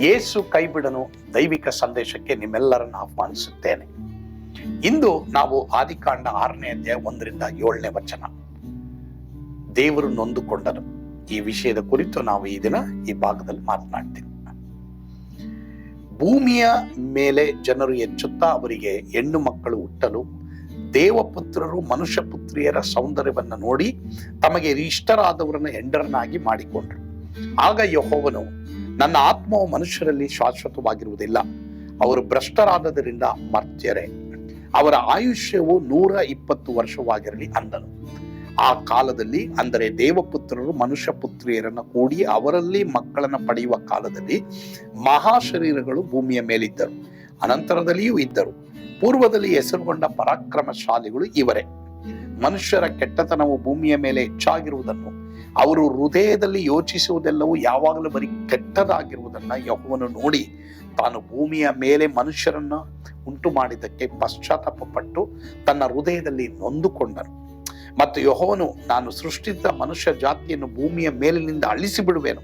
ಯೇಸು ಕೈಬಿಡನು ದೈವಿಕ ಸಂದೇಶಕ್ಕೆ ನಿಮ್ಮೆಲ್ಲರನ್ನು ಆಹ್ವಾನಿಸುತ್ತೇನೆ. ಇಂದು ನಾವು ಆದಿಕಾಂಡ ಆರನೇ ಅಧ್ಯಾಯ ಒಂದರಿಂದ ಏಳನೇ ವಚನ. ದೇವರು ನೊಂದುಕೊಂಡನು. ಈ ವಿಷಯದ ಕುರಿತು ನಾವು ಈ ದಿನ ಈ ಭಾಗದಲ್ಲಿ ಮಾತನಾಡ್ತೀವಿ. ಭೂಮಿಯ ಮೇಲೆ ಜನರು ಹೆಚ್ಚುತ್ತಾ ಅವರಿಗೆ ಹೆಣ್ಣು ಮಕ್ಕಳು ಹುಟ್ಟಲು, ದೇವಪುತ್ರರು ಮನುಷ್ಯ ಪುತ್ರಿಯರ ಸೌಂದರ್ಯವನ್ನು ನೋಡಿ ತಮಗೆ ಇಷ್ಟರಾದವರನ್ನು ಹೆಂಡರನ್ನಾಗಿ ಮಾಡಿಕೊಂಡರು. ಆಗ ಯಹೋವನು ನನ್ನ ಆತ್ಮವು ಮನುಷ್ಯರಲ್ಲಿ ಶಾಶ್ವತವಾಗಿರುವುದಿಲ್ಲ. ಅವರು ಭ್ರಷ್ಟರಾದದರಿಂದ ಮರ್ತ್ಯರೆ. ಅವರ ಆಯುಷ್ಯವು ನೂರ ಇಪ್ಪತ್ತು ವರ್ಷವಾಗಿರಲಿ ಅಂದನು. ಆ ಕಾಲದಲ್ಲಿ, ಅಂದರೆ ದೇವಪುತ್ರರು ಮನುಷ್ಯ ಪುತ್ರಿಯರನ್ನು ಕೂಡಿ ಅವರಲ್ಲಿ ಮಕ್ಕಳನ್ನು ಪಡೆಯುವ ಕಾಲದಲ್ಲಿ ಮಹಾಶರೀರಗಳು ಭೂಮಿಯ ಮೇಲಿದ್ದರು. ಅನಂತರದಲ್ಲಿಯೂ ಇದ್ದರು. ಪೂರ್ವದಲ್ಲಿ ಹೆಸರುಗೊಂಡ ಪರಾಕ್ರಮಶಾಲಿಗಳು ಇವರೇ. ಮನುಷ್ಯರ ಕೆಟ್ಟತನವು ಭೂಮಿಯ ಮೇಲೆ ಹೆಚ್ಚಾಗಿರುವುದನ್ನು, ಅವರು ಹೃದಯದಲ್ಲಿ ಯೋಚಿಸುವುದೆಲ್ಲವೂ ಯಾವಾಗಲೂ ಬರೀ ಕೆಟ್ಟದಾಗಿರುವುದನ್ನ ಯಹೋವನು ನೋಡಿ, ತಾನು ಭೂಮಿಯ ಮೇಲೆ ಮನುಷ್ಯರನ್ನ ಉಂಟು ಮಾಡಿದ್ದಕ್ಕೆ ಪಶ್ಚಾತ್ತಾಪಪಟ್ಟು ತನ್ನ ಹೃದಯದಲ್ಲಿ ನೊಂದುಕೊಂಡನು. ಮತ್ತು ಯಹೋವನು, ನಾನು ಸೃಷ್ಟಿಸಿದ ಮನುಷ್ಯ ಜಾತಿಯನ್ನು ಭೂಮಿಯ ಮೇಲಿನಿಂದ ಅಳಿಸಿ ಬಿಡುವೆನು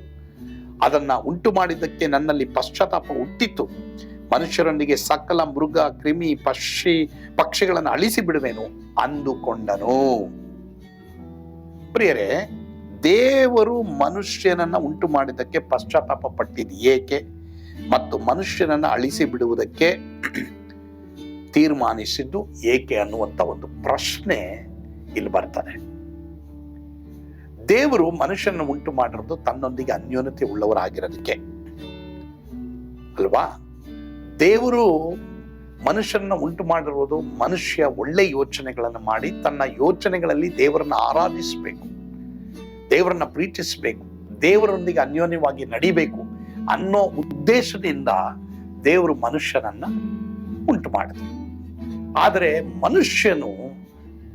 ಅದನ್ನ ಉಂಟು ಮಾಡಿದ್ದಕ್ಕೆ ನನ್ನಲ್ಲಿ ಪಶ್ಚಾತ್ತಾಪ ಹುಟ್ಟಿತ್ತು. ಮನುಷ್ಯರೊಂದಿಗೆ ಸಕಲ ಮೃಗ, ಕ್ರಿಮಿ, ಪಕ್ಷಿ, ಪಕ್ಷಿಗಳನ್ನು ಅಳಿಸಿ ಬಿಡುವೆನು ಅಂದುಕೊಂಡನು. ಪ್ರಿಯರೇ, ದೇವರು ಮನುಷ್ಯನನ್ನ ಉಂಟು ಮಾಡಿದ್ದಕ್ಕೆ ಪಶ್ಚಾತ್ತಾಪ ಪಟ್ಟಿದ್ದು ಏಕೆ? ಮತ್ತು ಮನುಷ್ಯನನ್ನ ಅಳಿಸಿ ಬಿಡುವುದಕ್ಕೆ ತೀರ್ಮಾನಿಸಿದ್ದು ಏಕೆ ಅನ್ನುವಂತ ಒಂದು ಪ್ರಶ್ನೆ ಇಲ್ಲಿ ಬರ್ತದೆ. ದೇವರು ಮನುಷ್ಯನ ಉಂಟು ಮಾಡಿರೋದು ತನ್ನೊಂದಿಗೆ ಅನ್ಯೋನ್ಯತೆ ಉಳ್ಳವರಾಗಿರೋದಕ್ಕೆ ಅಲ್ವಾ? ದೇವರು ಮನುಷ್ಯನ ಉಂಟು ಮಾಡಿರುವುದು ಮನುಷ್ಯ ಒಳ್ಳೆ ಯೋಚನೆಗಳನ್ನು ಮಾಡಿ ತನ್ನ ಯೋಚನೆಗಳಲ್ಲಿ ದೇವರನ್ನ ಆರಾಧಿಸಬೇಕು. ದೇವರನ್ನ ಪ್ರೀತಿಸಬೇಕು. ದೇವರೊಂದಿಗೆ ಅನ್ಯೋನ್ಯವಾಗಿ ನಡಿಬೇಕು ಅನ್ನೋ ಉದ್ದೇಶದಿಂದ ದೇವರು ಮನುಷ್ಯನನ್ನ ಉಂಟು ಮಾಡಿದ ಆದರೆ ಮನುಷ್ಯನು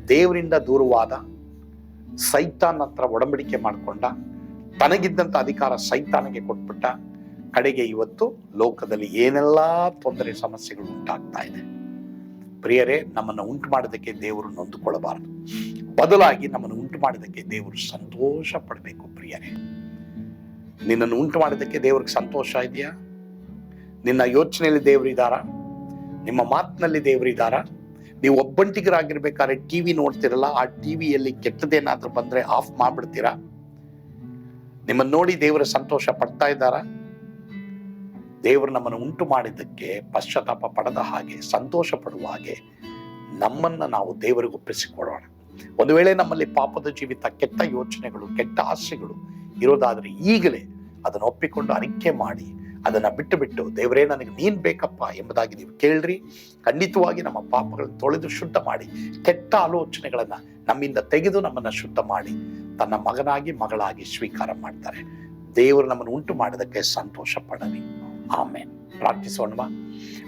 ದೇವರಿಂದ ದೂರವಾದ ಸೈತಾನ್ ಹತ್ರ ಒಡಂಬಡಿಕೆ ಮಾಡಿಕೊಂಡ, ತನಗಿದ್ದಂತ ಅಧಿಕಾರ ಸೈತಾನಿಗೆ ಕೊಟ್ಬಿಟ್ಟ ಕಡೆಗೆ ಇವತ್ತು ಲೋಕದಲ್ಲಿ ಏನೆಲ್ಲ ತೊಂದರೆ, ಸಮಸ್ಯೆಗಳು ಉಂಟಾಗ್ತಾ ಇದೆ. ಪ್ರಿಯರೇ, ನಮ್ಮನ್ನು ಉಂಟು ಮಾಡೋದಕ್ಕೆ ದೇವರು ನೊಂದುಕೊಳ್ಳಬಾರದು. ಬದಲಾಗಿ ನಮ್ಮನ್ನು ಉಂಟು ಮಾಡೋದಕ್ಕೆ ದೇವರು ಸಂತೋಷ ಪಡಬೇಕು ಪ್ರಿಯರೇ. ನಿನ್ನನ್ನು ಉಂಟು ಮಾಡೋದಕ್ಕೆ ದೇವ್ರಿಗೆ ಸಂತೋಷ ಇದೆಯಾ? ನಿನ್ನ ಯೋಚನೆಯಲ್ಲಿ ದೇವರು ಇದ್ದಾರಾ? ನಿಮ್ಮ ಮಾತಿನಲ್ಲಿ ದೇವರು ಇದ್ದಾರಾ? ನೀವು ಒಬ್ಬಂಟಿಗರಾಗಿರ್ಬೇಕಾದ್ರೆ ಟಿ ವಿ ನೋಡ್ತಿರಲ್ಲ, ಆ ಟಿವಿಯಲ್ಲಿ ಕೆಟ್ಟದೇನಾದ್ರೂ ಬಂದ್ರೆ ಆಫ್ ಮಾಡ್ಬಿಡ್ತೀರಾ? ನಿಮ್ಮನ್ನು ನೋಡಿ ದೇವರ ಸಂತೋಷ ಪಡ್ತಾ ಇದ್ದಾರಾ? ದೇವರು ನಮ್ಮನ್ನು ಉಂಟು ಮಾಡಿದ್ದಕ್ಕೆ ಪಶ್ಚಾತ್ತಾಪ ಪಡದ ಹಾಗೆ ಸಂತೋಷ ಪಡುವ ಹಾಗೆ ನಮ್ಮನ್ನು ನಾವು ದೇವರಿಗೆ ಒಪ್ಪಿಸಿಕೊಡೋಣ. ಒಂದು ವೇಳೆ ನಮ್ಮಲ್ಲಿ ಪಾಪದ ಜೀವಿತ ಕೆಟ್ಟ ಯೋಚನೆಗಳು, ಕೆಟ್ಟ ಆಸೆಗಳು ಇರೋದಾದ್ರೆ ಈಗಲೇ ಅದನ್ನು ಒಪ್ಪಿಕೊಂಡು ಅರಿಕೆ ಮಾಡಿ, ಅದನ್ನ ಬಿಟ್ಟು ಬಿಟ್ಟು ದೇವರೇ ನನಗೆ ನೀನು ಬೇಕಪ್ಪ ಎಂಬುದಾಗಿ ನೀವು ಕೇಳ್ರಿ. ಖಂಡಿತವಾಗಿ ನಮ್ಮ ಪಾಪಗಳನ್ನು ತೊಳೆದು ಶುದ್ಧ ಮಾಡಿ, ಕೆಟ್ಟ ಆಲೋಚನೆಗಳನ್ನು ನಮ್ಮಿಂದ ತೆಗೆದು ನಮ್ಮನ್ನು ಶುದ್ಧ ಮಾಡಿ, ತನ್ನ ಮಗನಾಗಿ ಮಗಳಾಗಿ ಸ್ವೀಕಾರ ಮಾಡ್ತಾರೆ. ದೇವರು ನಮ್ಮನ್ನು ಉಂಟು ಮಾಡೋದಕ್ಕೆ ಸಂತೋಷ ಪಡಲಿ. ಆಮೇನ್. ಪ್ರಾರ್ಥಿಸೋಣವಾ.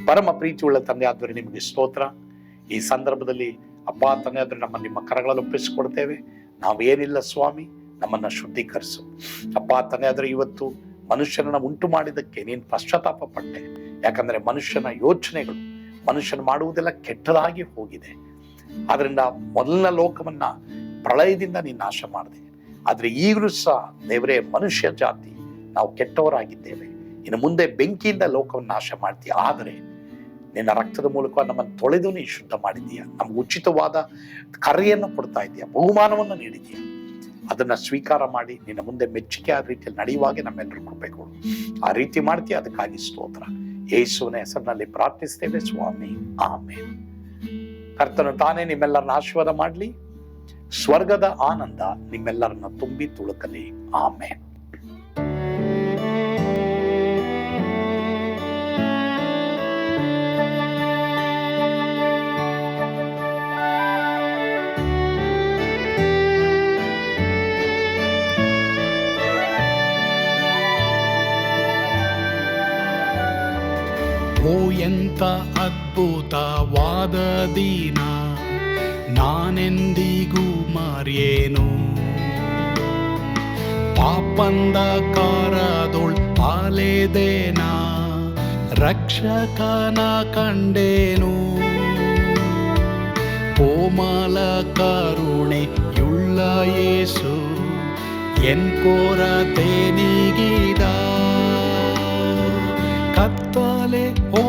ಪರಮ ಪ್ರೀತಿಯುಳ್ಳ ತಂದೆ ಆದ್ರೆ ನಿಮಗೆ ಸ್ತೋತ್ರ. ಈ ಸಂದರ್ಭದಲ್ಲಿ ಅಪ್ಪ, ತಂದೆ ಆದ್ರೆ ನಮ್ಮ ನಿಮ್ಮ ಕರಗಳಲ್ಲಿ ಒಪ್ಪಿಸಿಕೊಡ್ತೇವೆ. ನಾವೇನಿಲ್ಲ ಸ್ವಾಮಿ, ನಮ್ಮನ್ನ ಶುದ್ಧೀಕರಿಸು. ಅಪ್ಪ, ತಂದೆ ಆದ್ರೆ ಇವತ್ತು ಮನುಷ್ಯನನ್ನ ಉಂಟು ಮಾಡಿದ್ದಕ್ಕೆ ನೀನು ಪಶ್ಚಾತ್ತಾಪ ಪಟ್ಟೆ. ಯಾಕಂದ್ರೆ ಮನುಷ್ಯನ ಯೋಚನೆಗಳು ಮನುಷ್ಯನ ಮಾಡುವುದೆಲ್ಲ ಕೆಟ್ಟದಾಗಿ ಹೋಗಿದೆ. ಆದ್ರಿಂದ ಮೊದಲನ ಲೋಕವನ್ನ ಪ್ರಳಯದಿಂದ ನೀನು ನಾಶ ಮಾಡಿದೆ. ಆದ್ರೆ ಈಗಲೂ ಸಹ ದೇವರೇ, ಮನುಷ್ಯ ಜಾತಿ, ನಾವು ಕೆಟ್ಟವರಾಗಿದ್ದೇವೆ. ಇನ್ನು ಮುಂದೆ ಬೆಂಕಿಯಿಂದ ಲೋಕವನ್ನು ನಾಶ ಮಾಡ್ತೀಯ. ಆದರೆ ನಿನ್ನ ರಕ್ತದ ಮೂಲಕ ನಮ್ಮನ್ನು ತೊಳೆದು ನೀ ಶುದ್ಧ ಮಾಡಿದೀಯ ನಮ್ಗೆ ಉಚಿತವಾದ ಕರೆಯನ್ನು ಕೊಡ್ತಾ ಇದೀಯ ಬಹುಮಾನವನ್ನು ನೀಡಿದೀಯ ಅದನ್ನು ಸ್ವೀಕಾರ ಮಾಡಿ ನಿನ್ನ ಮುಂದೆ ಮೆಚ್ಚುಗೆ ಆದ ರೀತಿಯಲ್ಲಿ ನಡೆಯುವಾಗೆ ನಮ್ಮೆಲ್ಲರೂ ಕೃಪೆ ಕೊಡು. ಆ ರೀತಿ ಮಾಡ್ತೀಯ. ಅದಕ್ಕಾಗಿ ಸ್ತೋತ್ರ. ಯೇಸುವಿನ ಹೆಸರಿನಲ್ಲಿ ಪ್ರಾರ್ಥಿಸ್ತೇವೆ. ಸ್ವಾಮಿ. ಆಮೇಲೆ ಕರ್ತನು ತಾನೇ ನಿಮ್ಮೆಲ್ಲರನ್ನ ಆಶೀರ್ವಾದ ಮಾಡಲಿ. ಸ್ವರ್ಗದ ಆನಂದ ನಿಮ್ಮೆಲ್ಲರನ್ನ ತುಂಬಿ ತುಳುಕಲಿ. ಆಮೇಲೆ ಎಂತ ಅದ್ಭುತವಾದ ದಿನ. ನಾನೆಂದಿಗೂ ಮರೆಯೇನು? ಪಾಪಂದ ಕಾರದೊಳ್ ಪಾಲೆದೇನ? ರಕ್ಷಕನ ಕಂಡೇನು? ಕೋಮಲ ಕರುಣೆ ಯುಳ್ಳ ಯೇಸು ಎನ್ ಕೋರತೆ ನೀಗಿದ ಕತ್ತಲೆ ಹೋಯಿತು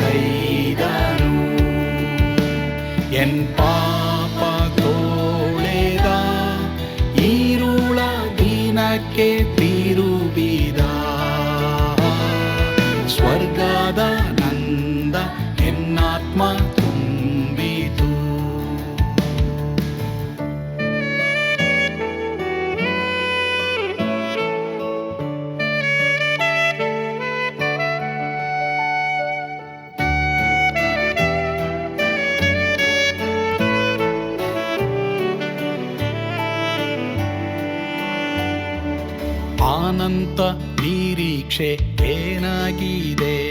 ಆನಂತ ನಿರೀಕ್ಷೆ ಏನಾಗಿದೆ?